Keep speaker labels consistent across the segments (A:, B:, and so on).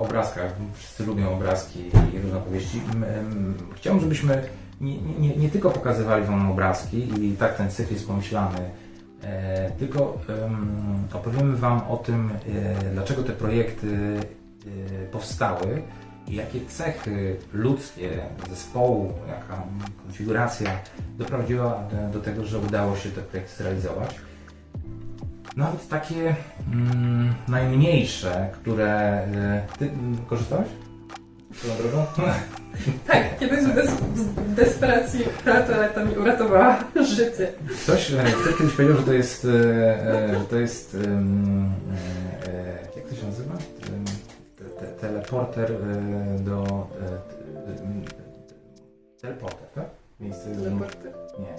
A: obrazkach. Wszyscy lubią obrazki i różne opowieści. Chciałbym, żebyśmy nie, nie, nie tylko pokazywali Wam obrazki i tak ten cykl jest pomyślany, e, tylko em, opowiemy Wam o tym, e, dlaczego te projekty e, powstały i jakie cechy ludzkie zespołu, jaka konfiguracja doprowadziła do, do tego, że udało się te projekty zrealizować. Nawet takie mm, najmniejsze, które. y, Ty mm, korzystałeś? Swoją drogą?
B: Tak, kiedyś w, des w desperacji ta toaleta mi uratowała życie.
A: Ktoś, e, ktoś kiedyś powiedział, że to jest. e, e, że to jest. em, e, e, jak to się nazywa? Em, Te, te, teleporter e, do. e, t- em, Teleporter, tak? Miejsce.
B: Teleporty.
A: Nie.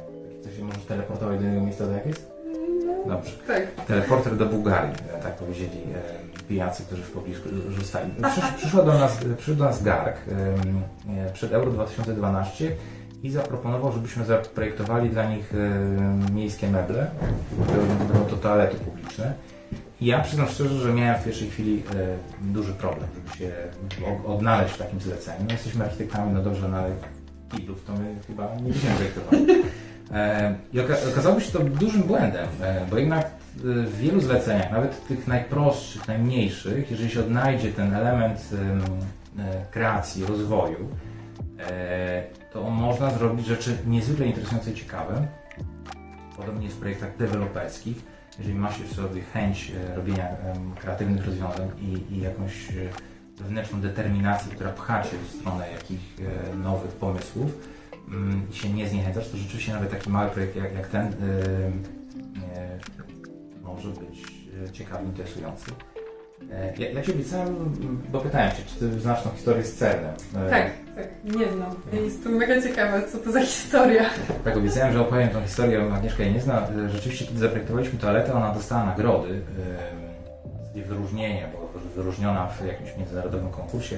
A: Teleporter do Bułgarii, e, tak powiedzieli e, pijacy, którzy w pobliżu rzucali. Przysz, przyszła do nas, przyszedł do nas Garg e, przed Euro 2012 i zaproponował, żebyśmy zaprojektowali dla nich e, miejskie meble, były to toalety publiczne. I ja przyznam szczerze, że miałem w pierwszej chwili e, duży problem, żeby się odnaleźć w takim zleceniu. No jesteśmy architektami, no dobrze, no ale kiblów to my chyba nie będziemy projektowali. E, I oka- okazało się to dużym błędem, e, bo jednak e, w wielu zleceniach, nawet tych najprostszych, najmniejszych, jeżeli się odnajdzie ten element em, kreacji, rozwoju, to można zrobić rzeczy niezwykle interesujące i ciekawe. Podobnie jest w projektach deweloperskich. Jeżeli ma się w sobie chęć robienia kreatywnych rozwiązań i, i jakąś wewnętrzną determinację, która pcha cię w stronę jakichś nowych pomysłów, i się nie zniechęcasz, to rzeczywiście nawet taki mały projekt jak, jak ten e, może być e, ciekawy, interesujący. E, Ja, ja Ci obiecałem, bo pytałem Cię, czy Ty znasz tą historię z CERN-em.
B: Tak, tak, nie znam. Jest to mega ciekawe, co to za historia.
A: Tak, obiecałem, że opowiem tą historię, Agnieszka jej nie zna. Rzeczywiście, kiedy zaprojektowaliśmy toaletę, ona dostała nagrody, zasadzie wyróżnienie, bo wyróżniona w jakimś międzynarodowym konkursie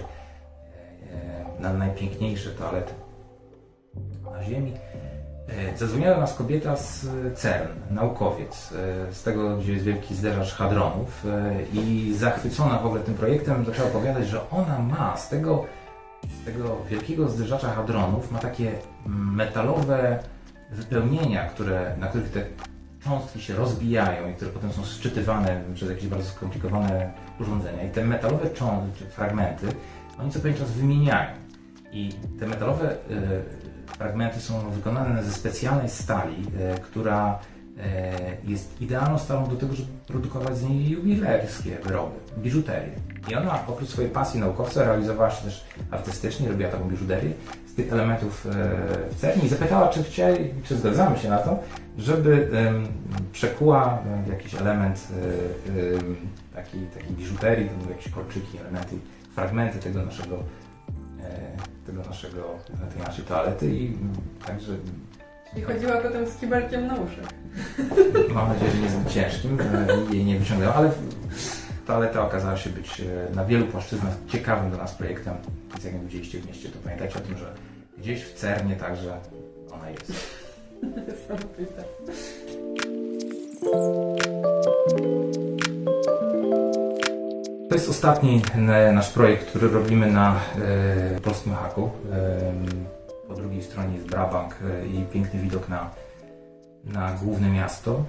A: na najpiękniejsze toalety na Ziemi. E, Zadzwoniła nas kobieta z CERN, naukowiec, e, z tego, gdzie jest wielki zderzacz hadronów e, i zachwycona w ogóle tym projektem zaczęła opowiadać, że ona ma z tego, z tego wielkiego zderzacza hadronów, ma takie metalowe wypełnienia, które, na których te cząstki się rozbijają i które potem są szczytywane przez jakieś bardzo skomplikowane urządzenia. I te metalowe cząstki, fragmenty, oni co pewien czas wymieniają. I te metalowe e, fragmenty są wykonane ze specjalnej stali, e, która e, jest idealną stalą do tego, żeby produkować z niej jubilerskie wyroby, biżuterię. I ona oprócz swojej pasji naukowca realizowała się też artystycznie, robiła taką biżuterię z tych elementów w CERN i zapytała, czy chcieli, czy zgadzamy się na to, żeby przekuła jakiś element em, takiej, takiej biżuterii, jakieś kolczyki, elementy, fragmenty tego naszego tego naszego, tej naszej toalety i mm, także
B: I chodziła potem z kibelkiem na uszach.
A: mam nadzieję, że nie jest ciężkim e, i jej nie wyciągnęła, ale toaleta okazała się być e, na wielu płaszczyznach ciekawym dla nas projektem, więc jak nie widzieliście w mieście, to pamiętajcie o tym, że gdzieś w CERNie także ona jest.
B: Niesamowite.
A: To jest ostatni e, nasz projekt, który robimy na e, polskim haku. E, po drugiej stronie jest Brabant e, i piękny widok na, na główne miasto.